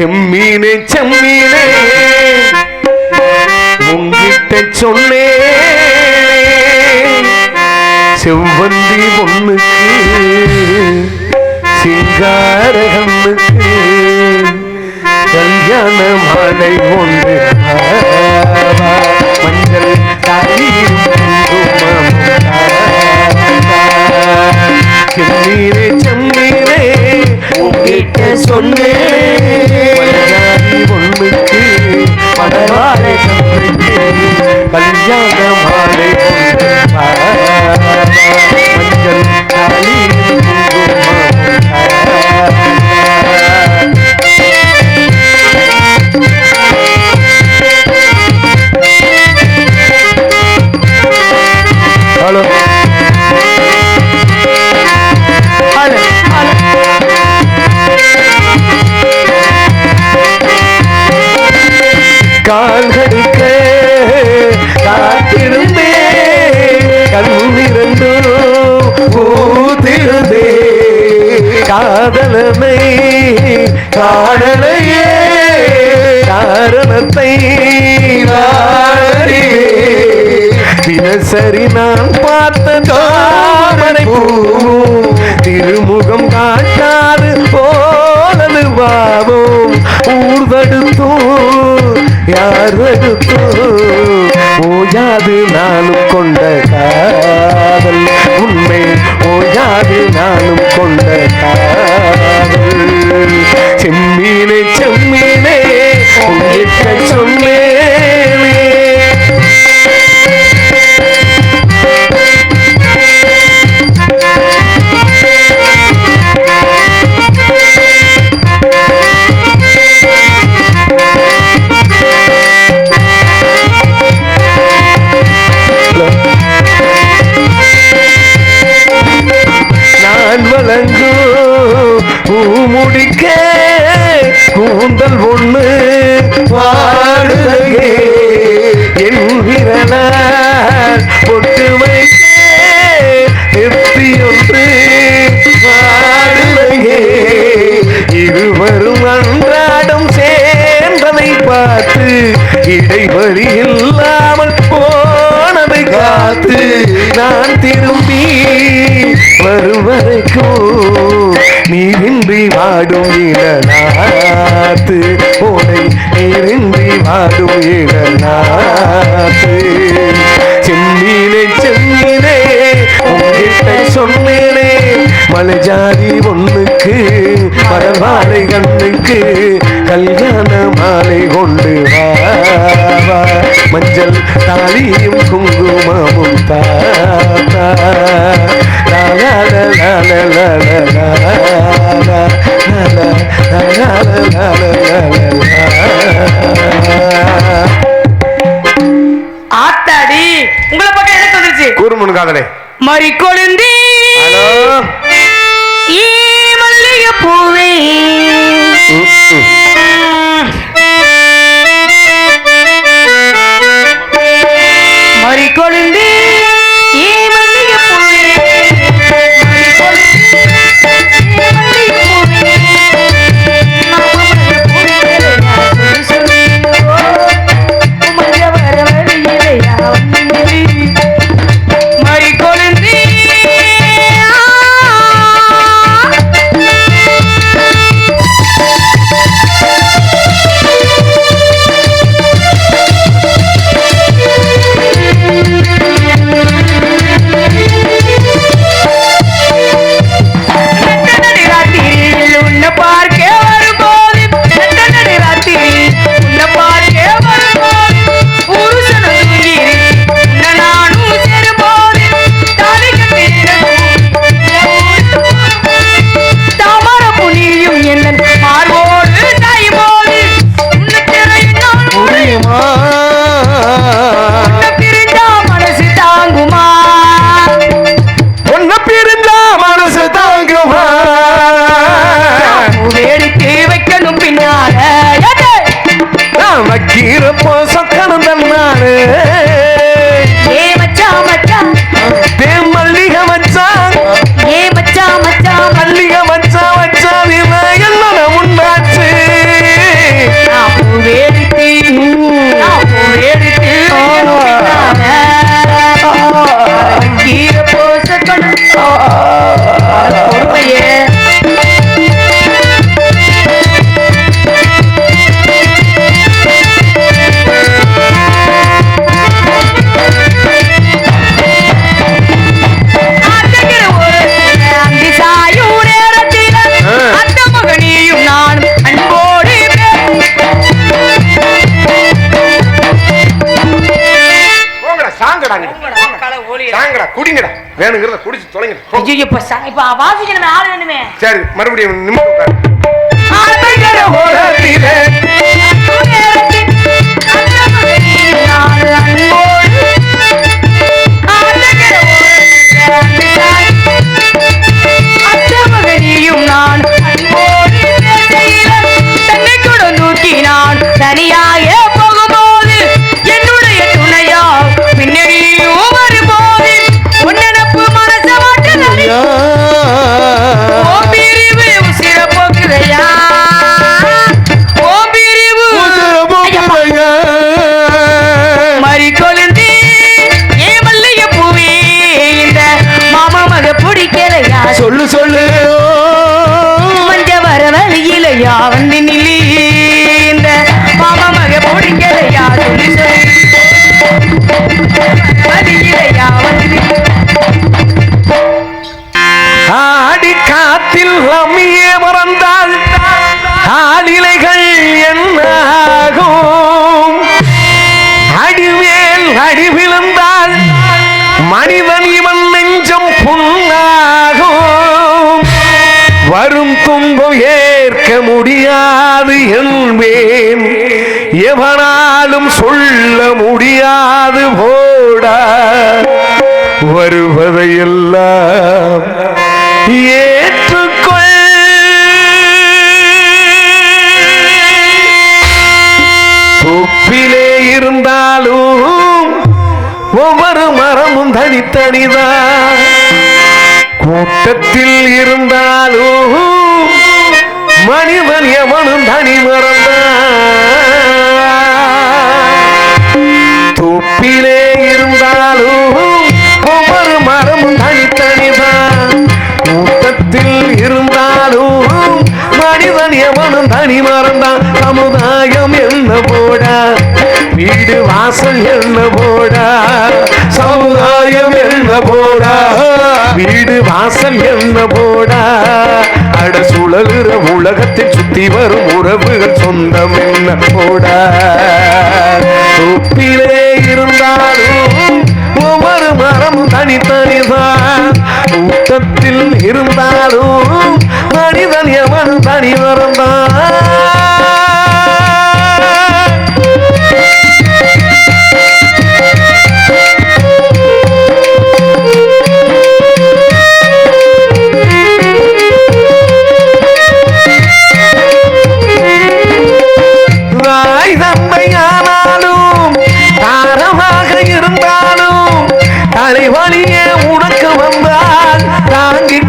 செம்மீனே செம்மீனே. உங்கிட்ட சொன்னே. செவ்வந்தி பொண்ணுக்கு சிங்கார கண்ணுக்கு கல்யாண மாலை ஒன்று. கால்கடுக்க காத்திருந்தே கண்ணிரண்டோ பூத்திருந்தே காதலனை காணலையே காரணத்தை தினசரி நான் பார்த்த தாமரை திருமுகம் காட்டாது போலது பாவம் ஊர்தடுத்தோ யார் தடுத்தோ ஓயாது நானும் கொண்ட காதல். உண்மை ஓயாது நானும் கொண்ட காதல். நீரின்றி வாடும் இளநாத்து. ஓடை நீரின்றி வாடும் இளநாத்து. செம்மீனே செம்மீனே உங்கிட்ட சொன்னேனே. மலை ஜாதி ஒண்ணுக்கு மரவாழை கண்ணுக்கு கல்யாண மாலை கொண்டு வா வா. மஞ்சள் தாலியும் குங்குமமும் தாத்தா ஆத்தாடி உங்களை பக்கம் எனக்கு வந்துருச்சு கூறுமுன் காதலே மறி கொழுந்தி ஹலோ இருப்போம் சொக்கணும் தன்னாரு போங்கடாங்க தாங்கடா குடிங்கடா. வேணுங்கிறத குடிச்சு தொலைங்கடா. ஐயோ இப்ப இப்ப ஆள் வேணுமே. சரி மறுபடியும் நிமிடம் எல்லாம் ஏற்றுக்கொள். தொப்பிலே இருந்தாலும் ஒவ்வொரு மரமும் தனித்தனிதான். கூட்டத்தில் இருந்தாலும் மனிதன் எவனும் தனி மறந்த மனிதன் எவனும் தனி மறந்தான். சமுதாயம் என்ன போடா? வீடு வாசல் என்ன போடா? சமுதாயம் என்ன போடா? வீடு வாசல் என்ன போடா? அட சுழலுற உலகத்தில் சுத்தி வரும் உறவுகள் சொந்தம் என்ன போடா? உப்பிலே இருந்தாலும் ஒவ்வொரு மரமும் தனித்தனிதான். கூட்டத்தில் இருந்தாலும் மனிதன் எவன் தனி. வரந்தான்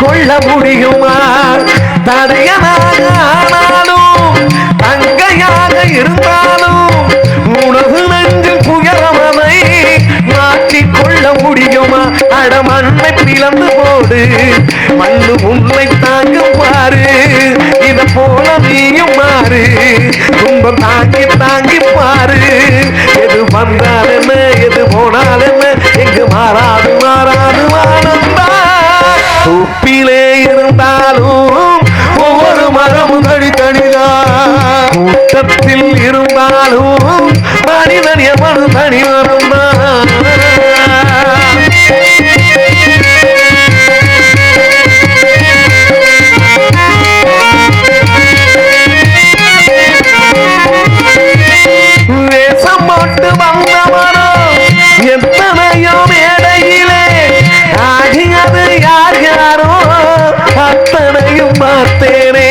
கொள்ள முடியுமா? தடையனாக ஆனாலும் தங்கையாக இருந்தாலும் உனது நெஞ்சில் புயரவனை மாற்றிக் முடியுமா? அட மண்ணை பிளந்து போடு மண்ணு உன்னை தாங்கும் பாரு இத போல நீயும் மாறு துன்பம் தாங்கி தாங்கி பாரு. எது வந்தால் என்ன எது போனால் என்ன எங்கு மாறாது மாறாது மாறந்தா உப்பிலே இருந்தாலும் ஒவ்வொரு மரமும் தனித்தனிதான் கூட்டத்தில் இருந்தாலும் மனிதன் எவன் தனி மரம்தான் எத்தனையோ மேடையிலே ஆகியது யார்? பார்த்தேனே.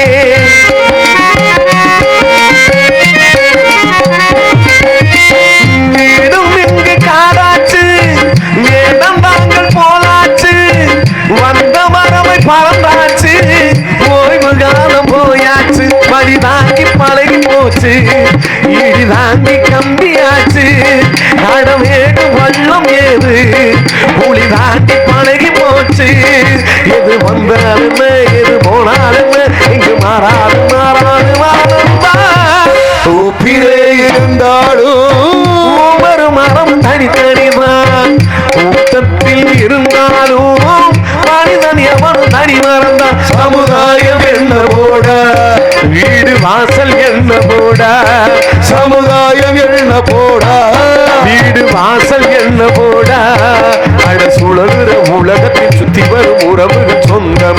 பறந்தாச்சு ஓய்வு காலம் போயாச்சு. மடி தாங்கி பழகி போச்சு இடி தாங்கி கம்பியாச்சு. கடமேடு வள்ளம் ஏது புலி தாண்டி எவன் சமுதாயம் என்ன போட? வீடு வாசல் என்ன போட? சமுதாயம் என்ன போட? வீடு வாசல் என்ன போட? அட சுழகுற உலகத்தை சுத்தி வரும் உறவுகள் சொந்தம்